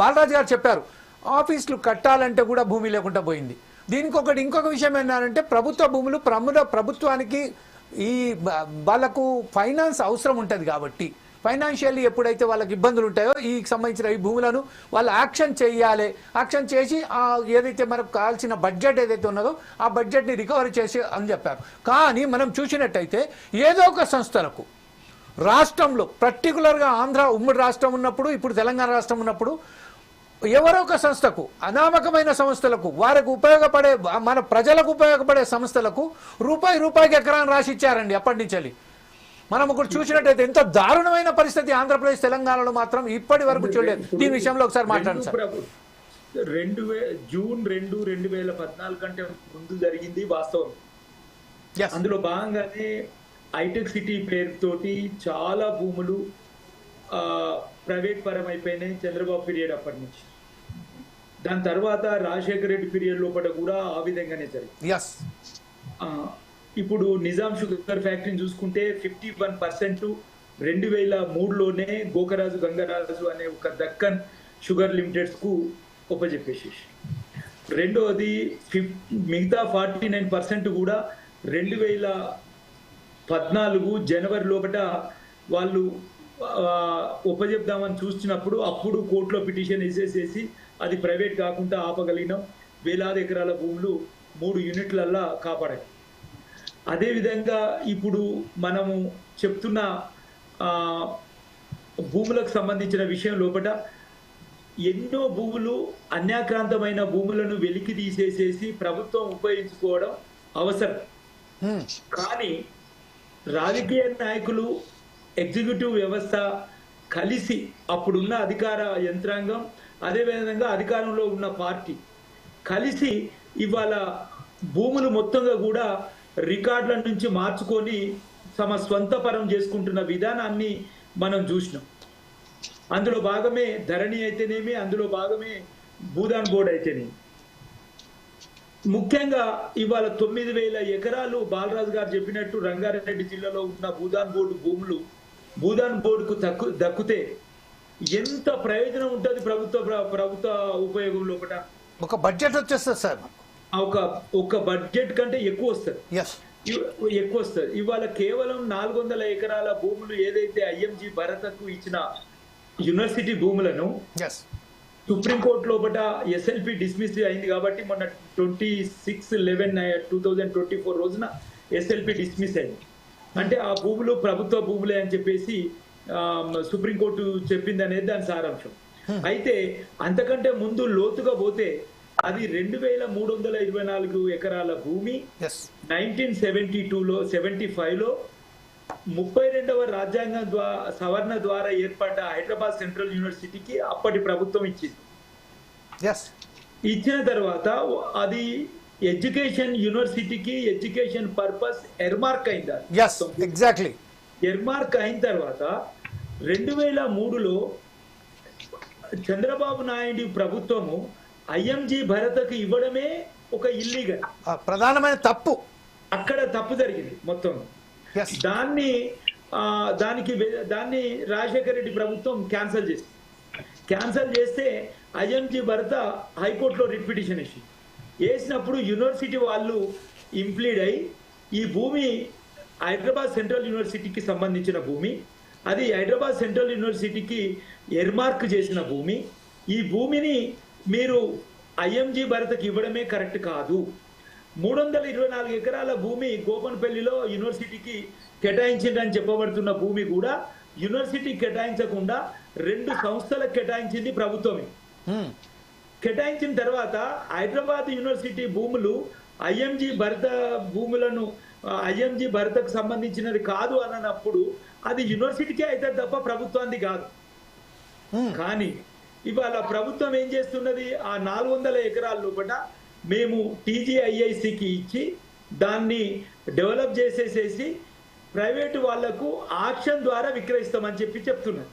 బాలరాజు గారు చెప్పారు ఆఫీసులు కట్టాలంటే కూడా భూమి లేకుండా పోయింది. దీనికి ఒకటి ఇంకొక విషయం ఏంటంటే ప్రభుత్వ భూములు ప్రముఖ ప్రభుత్వానికి ఈ వాళ్ళకు ఫైనాన్స్ అవసరం ఉంటుంది కాబట్టి ఫైనాన్షియల్లీ ఎప్పుడైతే వాళ్ళకి ఇబ్బందులు ఉంటాయో ఈ సంబంధించిన ఈ భూములను వాళ్ళు యాక్షన్ చేయాలి. యాక్షన్ చేసి ఏదైతే మనకు కావాల్సిన బడ్జెట్ ఏదైతే ఉన్నదో ఆ బడ్జెట్ని రికవరీ చేసి అని చెప్పారు. కానీ మనం చూసినట్టయితే ఏదో ఒక సంస్థలకు రాష్ట్రంలో పర్టికులర్గా ఆంధ్ర ఉమ్మడి రాష్ట్రం ఉన్నప్పుడు ఇప్పుడు తెలంగాణ రాష్ట్రం ఉన్నప్పుడు ఎవరో ఒక సంస్థకు అనామకమైన సంస్థలకు వారికి ఉపయోగపడే మన ప్రజలకు ఉపయోగపడే సంస్థలకు రూపాయి రూపాయికి ఎకరాన్ని రాసి ఇచ్చారండి అప్పటి నుంచి మనం ఒకటి చూసినట్టయితే ఎంత దారుణమైన పరిస్థితి ఆంధ్రప్రదేశ్ తెలంగాణలో మాత్రం ఇప్పటి వరకు చూడలేదు. దీని విషయంలో ఒకసారి మాట్లాడండి రెండు సార్ జూన్ రెండు రెండు వేల పద్నాలుగు కంటే ముందు జరిగింది వాస్తవం. అందులో భాగంగానే హైటెక్ సిటీ పేరుతోటి చాలా భూములు ప్రైవేట్ పరం అయిపోయినాయి చంద్రబాబు పీరియడ్ అప్పటి నుంచి. దాని తర్వాత రాజశేఖర రెడ్డి పీరియడ్ లోపల కూడా ఆ విధంగానే జరిగింది. ఇప్పుడు నిజాం షుగర్ ఫ్యాక్టరీని చూసుకుంటే ఫిఫ్టీ వన్ పర్సెంట్ రెండు వేల మూడులోనే గోకరాజు గంగరాజు అనే ఒక దక్కన్ షుగర్ లిమిటెడ్స్కు ఒప్పజెప్పేసేసి. రెండవది ఫిఫ్ మిగతా ఫార్టీ నైన్ పర్సెంట్ కూడా రెండు వేల పద్నాలుగు జనవరి లోపల వాళ్ళు ఒప్పజెప్దామని చూస్తున్నప్పుడు అప్పుడు కోర్టులో పిటిషన్ వేసేసేసి అది ప్రైవేట్ కాకుండా ఆపగలిగినాం. వేలాది ఎకరాల భూములు మూడు యూనిట్లల్లా కాపాడాయి. అదేవిధంగా ఇప్పుడు మనము చెప్తున్న భూములకు సంబంధించిన విషయం లోపల ఎన్నో భూములు అన్యాక్రాంతమైన భూములను వెలికి తీసేసేసి ప్రభుత్వం ఉపయోగించుకోవడం అవసరం. కానీ రాజకీయ నాయకులు ఎగ్జిక్యూటివ్ వ్యవస్థ కలిసి అప్పుడున్న అధికార యంత్రాంగం అదేవిధంగా అధికారంలో ఉన్న పార్టీ కలిసి ఇవాళ భూములు మొత్తంగా కూడా రికార్డుల నుంచి మార్చుకొని తమ స్వంత పరం చేసుకుంటున్న విధానాన్ని మనం చూసినాం. అందులో భాగమే ధరణి అయితేనేమి అందులో భాగమే భూదాన్ బోర్డు అయితేనేమి. ముఖ్యంగా ఇవాళ తొమ్మిది వేల ఎకరాలు బాలరాజు గారు చెప్పినట్టు రంగారెడ్డి జిల్లాలో ఉన్న భూదాన్ బోర్డు భూములు భూదాన్ బోర్డుకు దక్కు దక్కితే ఎంత ప్రయోజనం ఉంటుంది ప్రభుత్వ ప్ర- ప్రభుత్వ ఉపయోగం లోపల ఒక బడ్జెట్ వచ్చేస్తుంది సార్ ఒక ఒక బడ్జెట్ కంటే ఎక్కువ వస్తుంది. ఎక్కువ వస్తుంది. ఇవాళ కేవలం నాలుగు వందల ఎకరాల భూములు ఏదైతే ఐఎంజీ భరతకు ఇచ్చిన యూనివర్సిటీ భూములను సుప్రీంకోర్టు లోపల ఎస్ఎల్పి డిస్మిస్ అయింది కాబట్టి మొన్న twenty six eleven two thousand twenty four రోజున ఎస్ఎల్పి డిస్మిస్ అయింది. అంటే ఆ భూములు ప్రభుత్వ భూములే అని చెప్పేసి సుప్రీంకోర్టు చెప్పింది అనేది దాని సారాంశం. అయితే అంతకంటే ముందు లోతుగా పోతే అది రెండు వేల మూడు వందల ఇరవై నాలుగు ఎకరాల భూమి నైన్టీన్ సెవెంటీ టూలో సెవెంటీ ఫైవ్లో ముప్పై రెండవ రాజ్యాంగం ద్వారా సవరణ ద్వారా ఏర్పడ్డ హైదరాబాద్ సెంట్రల్ యూనివర్సిటీకి అప్పటి ప్రభుత్వం ఇచ్చింది. ఇచ్చిన తర్వాత అది ఎడ్యుకేషన్ యూనివర్సిటీకి ఎడ్యుకేషన్ పర్పస్ ఎర్మార్క్ అయింది ఎగ్జాక్ట్లీ ఎర్మార్క్ అయిన తర్వాత రెండు వేల మూడులో చంద్రబాబు నాయుడు ప్రభుత్వము ఐఎంజీ భరతకు ఇవ్వడమే ఒక ఇల్లీగల్ ప్రధానమైన తప్పు. అక్కడ తప్పు జరిగింది మొత్తం. దాన్ని దానికి దాన్ని రాజశేఖర రెడ్డి ప్రభుత్వం క్యాన్సిల్ చేసింది. క్యాన్సిల్ చేస్తే ఐఎంజీ భరత హైకోర్టులో రిట్ పిటిషన్ వేసి వేసినప్పుడు యూనివర్సిటీ వాళ్ళు ఇంప్లీడ్ అయి ఈ భూమి హైదరాబాద్ సెంట్రల్ యూనివర్సిటీకి సంబంధించిన భూమి అది హైదరాబాద్ సెంట్రల్ యూనివర్సిటీకి ఎర్మార్క్ చేసిన భూమి. ఈ భూమిని మీరు ఐఎంజీ భరతకి ఇవ్వడమే కరెక్ట్ కాదు. మూడు వందల ఇరవై నాలుగు ఎకరాల భూమి గోపన్పల్లిలో యూనివర్సిటీకి కేటాయించిందని చెప్పబడుతున్న భూమి కూడా యూనివర్సిటీ కేటాయించకుండా రెండు సంస్థలకు కేటాయించింది ప్రభుత్వమే. కేటాయించిన తర్వాత హైదరాబాద్ యూనివర్సిటీ భూములు ఐఎంజీ భరత భూములను ఐఎంజీ భరతకు సంబంధించినది కాదు అన్నప్పుడు అది యూనివర్సిటీకే అయితే తప్ప ప్రభుత్వానికి కాదు. కానీ ఇవాళ ప్రభుత్వం ఏం చేస్తున్నది? ఆ నాలుగు వందల ఎకరాల లోపల మేము టీజీఐఐసికి ఇచ్చి దాన్ని డెవలప్ చేసేసేసి ప్రైవేటు వాళ్ళకు ఆక్షన్ ద్వారా విక్రయిస్తామని చెప్పి చెప్తున్నారు.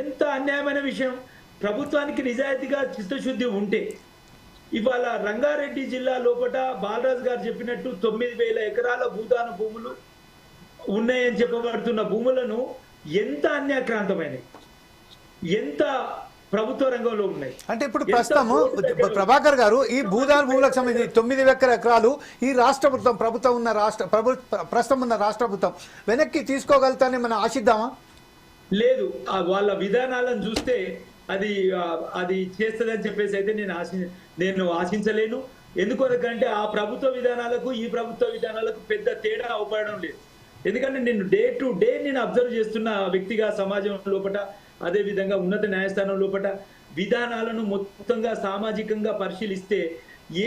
ఎంత అన్యాయమైన విషయం? ప్రభుత్వానికి నిజాయితీగా చిత్తశుద్ధి ఉంటే ఇవాళ రంగారెడ్డి జిల్లా లోపల బాలరాజు గారు చెప్పినట్టు తొమ్మిది వేల ఎకరాల భూదాన భూములు ఉన్నాయని చెప్పబడుతున్న భూములను ఎంత అన్యాక్రాంతమైనవి? ఎంత ప్రభుత్వ రంగంలో ఉన్నాయి? అంటే ఇప్పుడు ఎంత ప్రస్తుతం కోర్టు దగ్గర ఉంది? ప్రభాకర్ గారు ఈ భూదాన్ భూములకు సంబంధించి తొమ్మిది ఎకర ఎకరాలు ఈ రాష్ట్ర ప్రభుత్వం ప్రభుత్వం ఉన్న రాష్ట్ర ప్రభు ప్రస్తుతం ఉన్న రాష్ట్ర ప్రభుత్వం వెనక్కి తీసుకోగలుగుతానే మనం ఆశిద్దామా? లేదు. వాళ్ళ విధానాలను చూస్తే అది అది చేస్తుందని చెప్పేసి అయితే నేను ఆశి నేను ఆశించలేను. ఎందుకంటే ఆ ప్రభుత్వ విధానాలకు ఈ ప్రభుత్వ విధానాలకు పెద్ద తేడా అవపడడం లేదు. ఎందుకంటే నేను డే టు డే నేను అబ్జర్వ్ చేస్తున్న వ్యక్తిగా సమాజం లోపల అదే విధంగా ఉన్నత న్యాయస్థానం లోపల విధానాలను మొత్తంగా సామాజికంగా పరిశీలిస్తే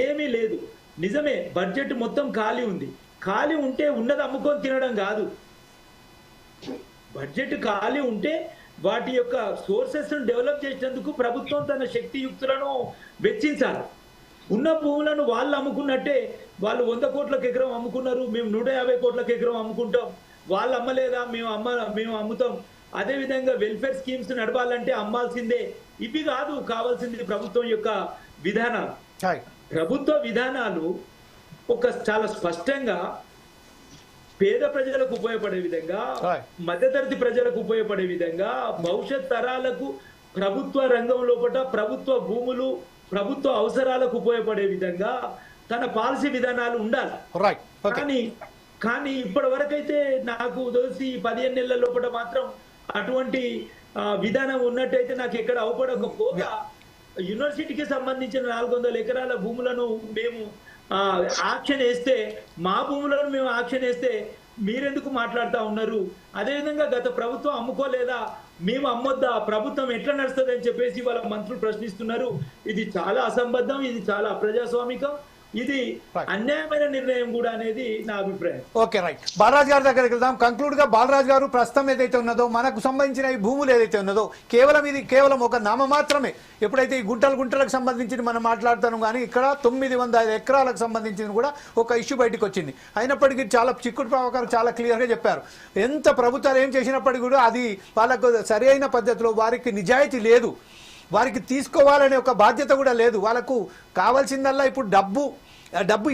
ఏమీ లేదు. నిజమే బడ్జెట్ మొత్తం ఖాళీ ఉంది. ఖాళీ ఉంటే ఉన్నది అమ్ముకొని తినడం కాదు. బడ్జెట్ ఖాళీ ఉంటే వాటి యొక్క సోర్సెస్ డెవలప్ చేసేందుకు ప్రభుత్వం తన శక్తియుక్తులను వెచ్చించాలి. ఉన్న భూములను వాళ్ళు అమ్ముకున్నట్టే వాళ్ళు వంద కోట్లకు ఎకరం అమ్ముకున్నారు మేము నూట యాభై కోట్లకు ఎకరం అమ్ముకుంటాం. వాళ్ళు అమ్మలేదా? మేము అమ్మ మేము అమ్ముతాం. అదే విధంగా వెల్ఫేర్ స్కీమ్స్ నడవాలంటే అమ్మాల్సిందే. ఇవి కాదు కావాల్సింది ప్రభుత్వం యొక్క విధానాలు. ప్రభుత్వ విధానాలు ఒక చాలా స్పష్టంగా పేద ప్రజలకు ఉపయోగపడే విధంగా. మధ్యతరగతి ప్రజలకు ఉపయోగపడే విధంగా భవిష్యత్ తరాలకు ప్రభుత్వ రంగం లోపల ప్రభుత్వ భూములు ప్రభుత్వ అవసరాలకు ఉపయోగపడే విధంగా తన పాలసీ విధానాలు ఉండాలి. కానీ కానీ ఇప్పటి వరకైతే నాకు తెలిసి పదిహేను నెలల లోపల మాత్రం అటువంటి విధానం ఉన్నట్టయితే నాకు ఎక్కడ అవపడకపోగా యూనివర్సిటీకి సంబంధించిన నాలుగు వందల ఎకరాల భూములను మేము ఆక్షన్ వేస్తే మా భూములను మేము ఆక్షన్ వేస్తే మీరెందుకు మాట్లాడుతూ ఉన్నారు? అదేవిధంగా గత ప్రభుత్వం అమ్ముకోలేదా? మేము అమ్మొద్దా? ప్రభుత్వం ఎట్లా నడుస్తుంది అని చెప్పేసి వాళ్ళ మంత్రులు ప్రశ్నిస్తున్నారు. ఇది చాలా అసంబద్ధం ఇది చాలా అప్రజాస్వామికం. ఇది. అన్యాయమైన నిర్ణయం కూడా అనేది నా అభిప్రాయం. ఓకే రైట్ బాలరాజ్ గారి దగ్గరికి వెళ్దాం. కంక్లూడ్గా బాలరాజ్ గారు ప్రస్తుతం ఏదైతే ఉన్నదో మనకు సంబంధించిన ఈ భూములు ఏదైతే ఉన్నదో కేవలం ఇది కేవలం ఒక నామ మాత్రమే. ఎప్పుడైతే ఈ గుంటలు గుంటలకు సంబంధించి మనం మాట్లాడుతాను కానీ ఇక్కడ తొమ్మిది వందల ఎకరాలకు సంబంధించిన కూడా ఒక ఇష్యూ బయటకు వచ్చింది. అయినప్పటికీ చాలా చిక్కుడు ప్రభాకర్ చాలా క్లియర్గా చెప్పారు. ఎంత ప్రభుత్వాలు ఏం చేసినప్పటికీ కూడా అది వాళ్ళకు సరి అయిన పద్ధతిలో వారికి నిజాయితీ లేదు. వారికి తీసుకోవాలనే ఒక బాధ్యత కూడా లేదు. వాళ్ళకు కావాల్సిందల్లా ఇప్పుడు డబ్బు డబ్బు